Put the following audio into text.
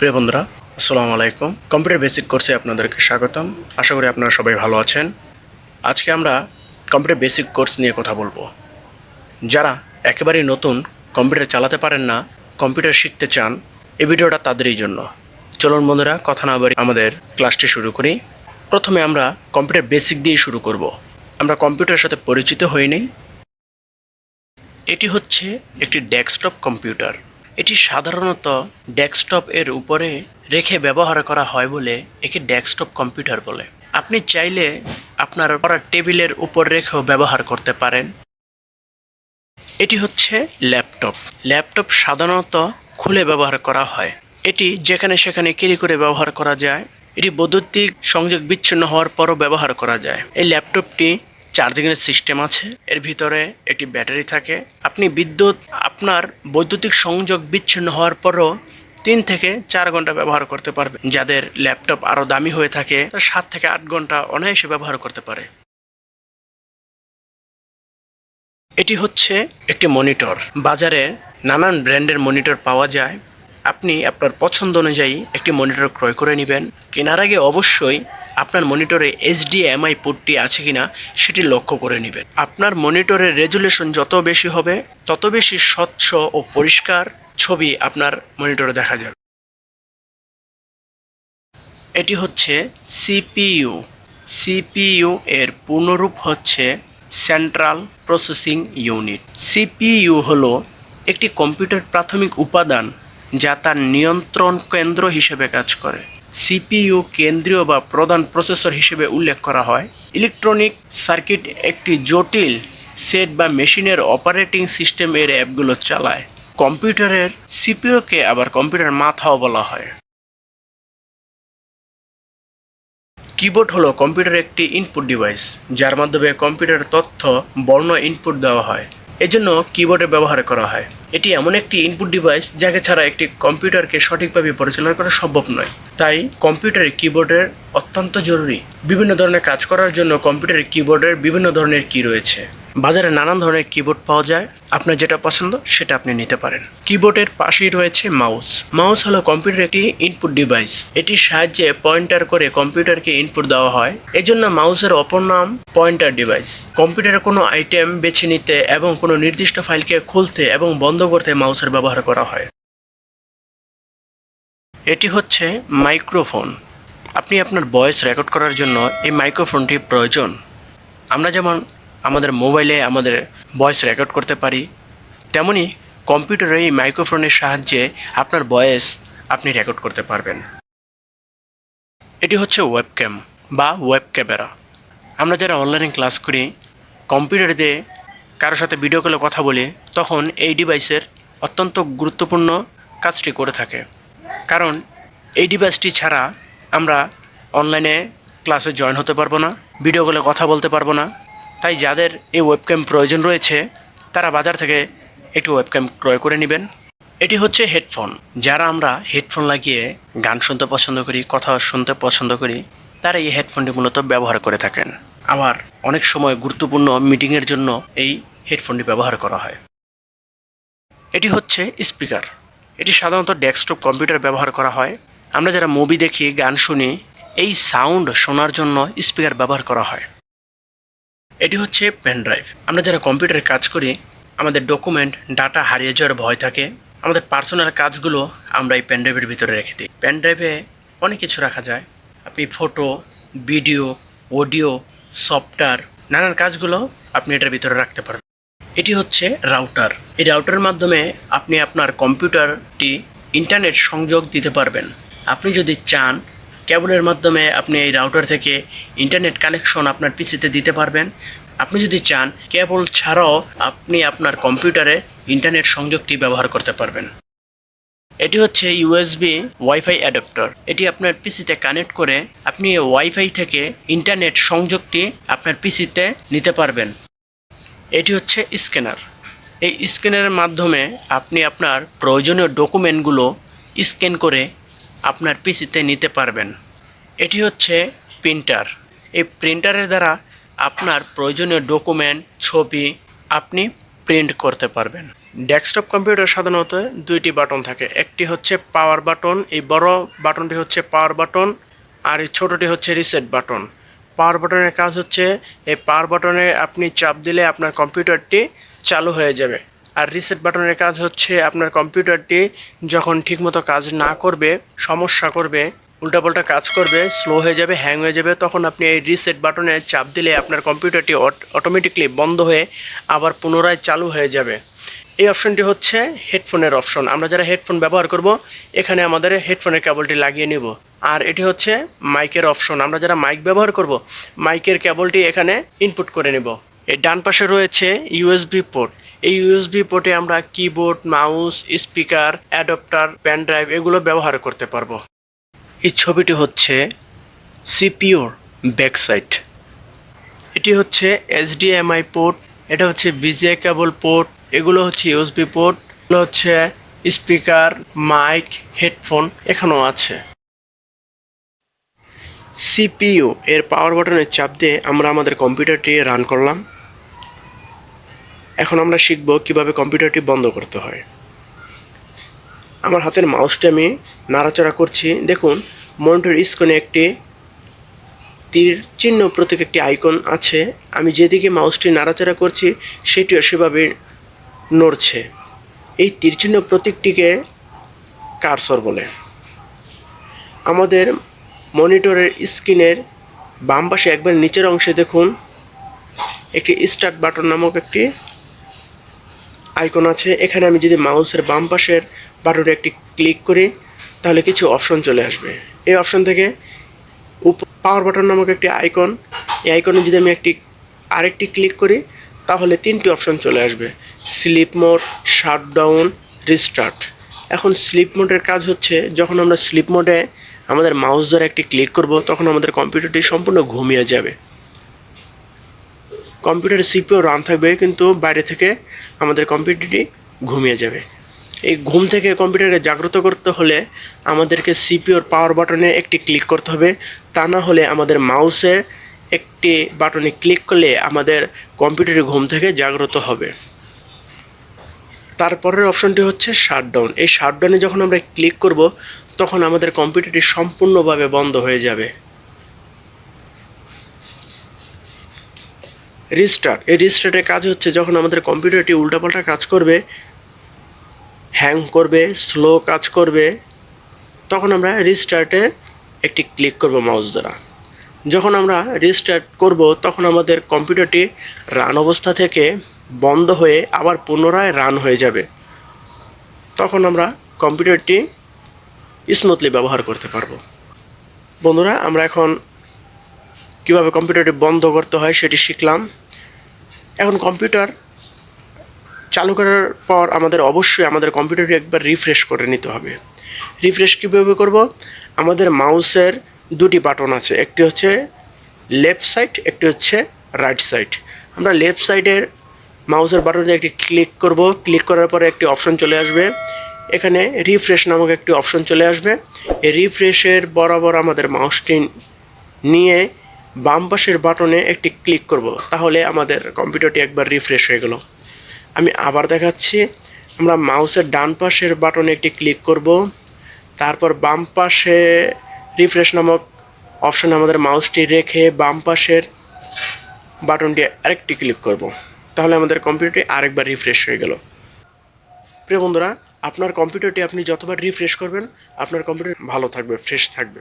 প্রিয় বন্ধুরা, আসসালামু আলাইকুম। কম্পিউটার বেসিক কোর্সে আপনাদেরকে স্বাগতম। আশা করি আপনারা সবাই ভালো আছেন। আজকে আমরা কম্পিউটার বেসিক কোর্স নিয়ে কথা বলব। যারা একেবারেই নতুন কম্পিউটার চালাতে পারেন না কম্পিউটার শিখতে চান, এই ভিডিওটা তাদেরই জন্য। চলুন বন্ধুরা, কথা না বাড়ি আমাদের ক্লাসটি শুরু করি। প্রথমে আমরা কম্পিউটার বেসিক দিয়ে শুরু করব। আমরা কম্পিউটারের সাথে পরিচিত নেই এটি হচ্ছে একটি ডেস্কটপ কম্পিউটার এটি সাধারণত ডেস্কটপ এর উপরে রেখে ব্যবহার করা হয় বলে একে ডেস্কটপ কম্পিউটার বলে। আপনি চাইলে আপনার পড়ার টেবিলের উপর রেখেও ব্যবহার করতে পারেন। এটি হচ্ছে ল্যাপটপ। ল্যাপটপ সাধারণত খুলে ব্যবহার করা হয়। এটি যেখানে সেখানে কেরি করে ব্যবহার করা যায়। এটি বৈদ্যুতিক সংযোগ বিচ্ছিন্ন হওয়ার পরও ব্যবহার করা যায়। এই ল্যাপটপটি চার্জিংয়ের সিস্টেম আছে। এর ভিতরে একটি ব্যাটারি থাকে। আপনি বিদ্যুৎ, আপনার বৈদ্যুতিক সংযোগ বিচ্ছিন্ন হওয়ার পরও তিন থেকে চার ঘণ্টা ব্যবহার করতে পারবে যাদের ল্যাপটপ আরও দামি হয়ে থাকে সাত থেকে আট ঘণ্টা অনায়াসে ব্যবহার করতে পারে। এটি হচ্ছে একটি মনিটর। বাজারে নানান ব্র্যান্ডের মনিটর পাওয়া যায়। আপনি আপনার পছন্দ অনুযায়ী একটি মনিটর ক্রয় করে নেবেন। কেনার আগে অবশ্যই আপনার মনিটরে এইচডিএমআই পোর্টটি আছে কিনা সেটি লক্ষ্য করে নেবেন। আপনার মনিটরের রেজুলেশন যত বেশি হবে, তত বেশি স্বচ্ছ ও পরিষ্কার ছবি আপনার মনিটরে দেখা যাবে। এটি হচ্ছে সিপিইউ। সিপিইউ এর পূর্ণরূপ হচ্ছে সেন্ট্রাল প্রসেসিং ইউনিট। সিপিইউ হলো একটি কম্পিউটার প্রাথমিক উপাদান যা তার নিয়ন্ত্রণ কেন্দ্র হিসেবে কাজ করে। সিপিইউ কেন্দ্রীয় বা প্রধান প্রসেসর হিসেবে উল্লেখ করা হয়। ইলেকট্রনিক সার্কিট একটি জটিল সেট বা মেশিনের অপারেটিং সিস্টেম এর অ্যাপগুলো চালায়। কম্পিউটারের সিপিইউকে আবার কম্পিউটার মাথাও বলা হয়। কিবোর্ড হলো কম্পিউটারের একটি ইনপুট ডিভাইস, যার মাধ্যমে কম্পিউটারের তথ্য, বর্ণ ইনপুট দেওয়া হয়। এজন্য কিবোর্ডের ব্যবহার করা হয়। এটি এমন একটি ইনপুট ডিভাইস যাকে ছাড়া একটি কম্পিউটারকে সঠিকভাবে পরিচালনা করা সম্ভব নয়। তাই কম্পিউটারে কিবোর্ডের অত্যন্ত জরুরি। বিভিন্ন ধরনের কাজ করার জন্য কম্পিউটারে কিবোর্ডের বিভিন্ন ধরনের কি রয়েছে। বাজারে নানান ধরনের কিবোর্ড পাওয়া যায়। আপনার যেটা পছন্দ, সেটা আপনি নিতে পারেন। কিবোর্ডের পাশেই রয়েছে মাউস মাউস হলো কম্পিউটার একটি ইনপুট ডিভাইস এটির সাহায্যে পয়েন্টার করে কম্পিউটারকে ইনপুট দেওয়া হয়। এজন্য মাউসের অপর নাম পয়েন্টার ডিভাইস কম্পিউটারে কোনো আইটেম বেছে নিতে এবং কোনো নির্দিষ্ট ফাইলকে খুলতে এবং বন্ধ করতে মাউসের ব্যবহার করা হয়। এটি হচ্ছে মাইক্রোফোন আপনি আপনার ভয়েস রেকর্ড করার জন্য এই মাইক্রোফোনটি প্রয়োজন। আমরা যেমন আমাদের মোবাইলে আমাদের ভয়েস রেকর্ড করতে পারি। তেমনি কম্পিউটারে এই মাইক্রোফোনের সাহায্যে আপনার ভয়েস আপনি রেকর্ড করতে পারবেন। এটি হচ্ছে ওয়েবক্যাম বা ওয়েব ক্যামেরা। আমরা যারা অনলাইনে ক্লাস করি, কম্পিউটার দিয়ে কারোর সাথে ভিডিও কলে কথা বলি, তখন এই ডিভাইসের অত্যন্ত গুরুত্বপূর্ণ কাজটি করে থাকে। কারণ এই ডিভাইসটি ছাড়া আমরা অনলাইনে ক্লাসে জয়েন হতে পারব না ভিডিও কলে কথা বলতে পারব না। তাই যাদের এই ওয়েবক্যাম প্রয়োজন রয়েছে, তারা বাজার থেকে একটি ওয়েবক্যাম ক্রয় করে নেবেন। এটি হচ্ছে হেডফোন যারা আমরা হেডফোন লাগিয়ে গান শুনতে পছন্দ করি, কথা শুনতে পছন্দ করি, তারা এই হেডফোনটি মূলত ব্যবহার করে থাকেন। আবার অনেক সময় গুরুত্বপূর্ণ মিটিংয়ের জন্য এই হেডফোনটি ব্যবহার করা হয়। এটি হচ্ছে স্পিকার এটি সাধারণত ডেস্কটপ কম্পিউটার ব্যবহার করা হয়। আমরা যারা মুভি দেখি, গান শুনি, এই সাউন্ড শোনার জন্য স্পিকার ব্যবহার করা হয়। এটি হচ্ছে পেন ড্রাইভ আমরা যারা কম্পিউটারে কাজ করি, আমাদের ডকুমেন্ট ডাটা হারিয়ে যাওয়ার ভয় থাকে। আমাদের পার্সোনাল কাজগুলো আমরা এই পেন ড্রাইভের ভিতরে রেখে দিই। পেন ড্রাইভে অনেক কিছু রাখা যায়। আপনি ফটো ভিডিও অডিও সফটওয়্যার নানান কাজগুলো আপনি এটার ভিতরে রাখতে পারবেন। এটি হচ্ছে রাউটার এই রাউটারের মাধ্যমে আপনি আপনার কম্পিউটারটি ইন্টারনেট সংযোগ দিতে পারবেন। আপনি যদি চান কেবলের মাধ্যমে আপনি এই রাউটার থেকে ইন্টারনেট কানেকশন আপনার পিসিতে দিতে পারবেন। আপনি যদি চান কেবল ছাড়াও আপনি আপনার কম্পিউটারে ইন্টারনেট সংযোগটি ব্যবহার করতে পারবেন। এটি হচ্ছে ইউএসবি ওয়াইফাই অ্যাডাপ্টার এটি আপনার পিসিতে কানেক্ট করে আপনি ওয়াইফাই থেকে ইন্টারনেট সংযোগটি আপনার পিসিতে নিতে পারবেন। এটি হচ্ছে স্ক্যানার এই স্ক্যানারের মাধ্যমে আপনি আপনার প্রয়োজনীয় ডকুমেন্টগুলো স্ক্যান করে আপনার পিসিতে নিতে পারবেন। এটি হচ্ছে প্রিন্টার। এই প্রিন্টারের দ্বারা আপনার প্রয়োজনীয় ডকুমেন্ট, ছবি আপনি প্রিন্ট করতে পারবেন। ডেস্কটপ কম্পিউটার সাধারণত দুইটি বাটন থাকে। একটি হচ্ছে পাওয়ার বাটন, এই বড় বাটনটি হচ্ছে পাওয়ার বাটন, আর এই ছোটোটি হচ্ছে রিসেট বাটন। পাওয়ার বাটনের কাজ হচ্ছে, এই পাওয়ার বাটনে আপনি চাপ দিলে আপনার কম্পিউটারটি চালু হয়ে যাবে। আর রিসেট বাটনের কাজ হচ্ছে আপনার কম্পিউটারটি যখন ঠিকমতো কাজ না করবে, সমস্যা করবে, উল্টাপাল্টা কাজ করবে স্লো হয়ে যাবে হ্যাং হয়ে যাবে, তখন আপনি এই রিসেট বাটনে চাপ দিলে আপনার কম্পিউটারটি অটোমেটিকলি বন্ধ হয়ে আবার পুনরায় চালু হয়ে যাবে। এই অপশনটি হচ্ছে হেডফোনের অপশন আমরা যারা হেডফোন ব্যবহার করব, এখানে আমাদের হেডফোনের কেবলটি লাগিয়ে নিব। আর এটি হচ্ছে মাইকের অপশন আমরা যারা মাইক ব্যবহার করব মাইকের কেবলটি এখানে ইনপুট করে নেব। এই ডান পাশে রয়েছে ইউএসবি পোর্ট এই ইউএসবি পোর্টে আমরা keyboard mouse speaker adapter pen drive এগুলো ব্যবহার করতে পারব। এই ছবিটি হচ্ছে সিপিওর ব্যাক সাইড এটি হচ্ছে এইচডিএমআই পোর্ট এটা হচ্ছে বিজিআই কেবল পোর্ট এগুলো হচ্ছে ইউএসবি পোর্ট এগুলো হচ্ছে স্পিকার মাইক হেডফোন এখানেও আছে। সিপিইউ এর পাওয়ার বাটনে চাপ দিয়ে আমরা আমাদের কম্পিউটারটি রান করলাম। এখন আমরা শিখব কীভাবে কম্পিউটারটি বন্ধ করতে হয়। আমার হাতের মাউসটি আমি নাড়াচড়া করছি। দেখুন মনিটর স্ক্রিনে একটি তীর চিহ্ন প্রতীক একটি আইকন আছে। আমি যেদিকে মাউসটি নাড়াচাড়া করছি, সেটিও সেভাবে নড়ছে। এই তীরচিহ্ন প্রতীকটিকে কারসর বলে। আমাদের মনিটরের স্ক্রিনের বাম পাশে একবার নিচের অংশে দেখুন, একটি স্টার্ট বাটন নামক একটি আইকন আছে। এখানে আমি যদি মাউসের বাম পাশের বাটনে একটি ক্লিক করি, তাহলে কিছু অপশন চলে আসবে। এই অপশন থেকে পাওয়ার বাটন নামক একটি আইকন এই আইকনে যদি আমি একটি আরেকটি ক্লিক করি, তাহলে তিনটি অপশন চলে আসবে। স্লিপ মোড শাটডাউন রিস্টার্ট এখন স্লিপ মোডের কাজ হচ্ছে, যখন আমরা স্লিপ মোডে আমাদের মাউস দ্বারা একটি ক্লিক করব, তখন আমাদের কম্পিউটারটি সম্পূর্ণ ঘুমিয়ে যাবে। কম্পিউটারের সিপিও রান থাকবে, কিন্তু বাইরে থেকে আমাদের কম্পিউটারটি ঘুমিয়ে যাবে। এই ঘুম থেকে কম্পিউটারে জাগ্রত করতে হলে আমাদেরকে সিপিওর পাওয়ার বাটনে একটি ক্লিক করতে হবে। তা না হলে আমাদের মাউসে একটি বাটনে ক্লিক করলে আমাদের কম্পিউটারের ঘুম থেকে জাগ্রত হবে। তারপরের অপশনটি হচ্ছে শাটডাউন। এই শাটডাউনে যখন আমরা ক্লিক করব, তখন আমাদের কম্পিউটারটি সম্পূর্ণভাবে বন্ধ হয়ে যাবে। রিস্টার্ট এই রিস্টার্টের কাজ হচ্ছে যখন আমাদের কম্পিউটারটি উল্টাপাল্টা কাজ করবে হ্যাং করবে স্লো কাজ করবে, তখন আমরা রিস্টার্টে একটি ক্লিক করব মাউস দ্বারা। যখন আমরা রিস্টার্ট করব, তখন আমাদের কম্পিউটারটি রান অবস্থা থেকে বন্ধ হয়ে আবার পুনরায় রান হয়ে যাবে। তখন আমরা কম্পিউটারটি স্মুথলি ব্যবহার করতে পারব। বন্ধুরা, আমরা এখন কীভাবে কম্পিউটারটি বন্ধ করতে হয় সেটি শিখলাম। এখন কম্পিউটার চালু করার পর আমাদের অবশ্যই আমাদের কম্পিউটারটি একবার রিফ্রেশ করে নিতে হবে। রিফ্রেশ কীভাবে করব? আমাদের মাউসের দুটি বাটন আছে, একটি হচ্ছে লেফট সাইড, একটি হচ্ছে রাইট সাইড। আমরা লেফট সাইডের মাউসের বাটনে একটি ক্লিক করব। ক্লিক করার পরে একটি অপশন চলে আসবে। এখানে রিফ্রেশ নামক একটি অপশন চলে আসবে। এই রিফ্রেশের বরাবর আমাদের মাউসটি নিয়ে বাম পাশের বাটনে একটি ক্লিক করব, তাহলে আমাদের কম্পিউটারটি একবার রিফ্রেশ হয়ে গেল। আমি আবার দেখাচ্ছি, আমরা মাউসের ডান পাশের বাটনে একটি ক্লিক করব, তারপর বাম পাশে রিফ্রেশ নামক অপশনে আমাদের মাউসটি রেখে বাম পাশের বাটনটি আরেকটি ক্লিক করব, তাহলে আমাদের কম্পিউটারটি আরেকবার রিফ্রেশ হয়ে গেল। প্রিয় বন্ধুরা, আপনার কম্পিউটারটি আপনি যতবার রিফ্রেশ করবেন, আপনার কম্পিউটার ভালো থাকবে, ফ্রেশ থাকবে।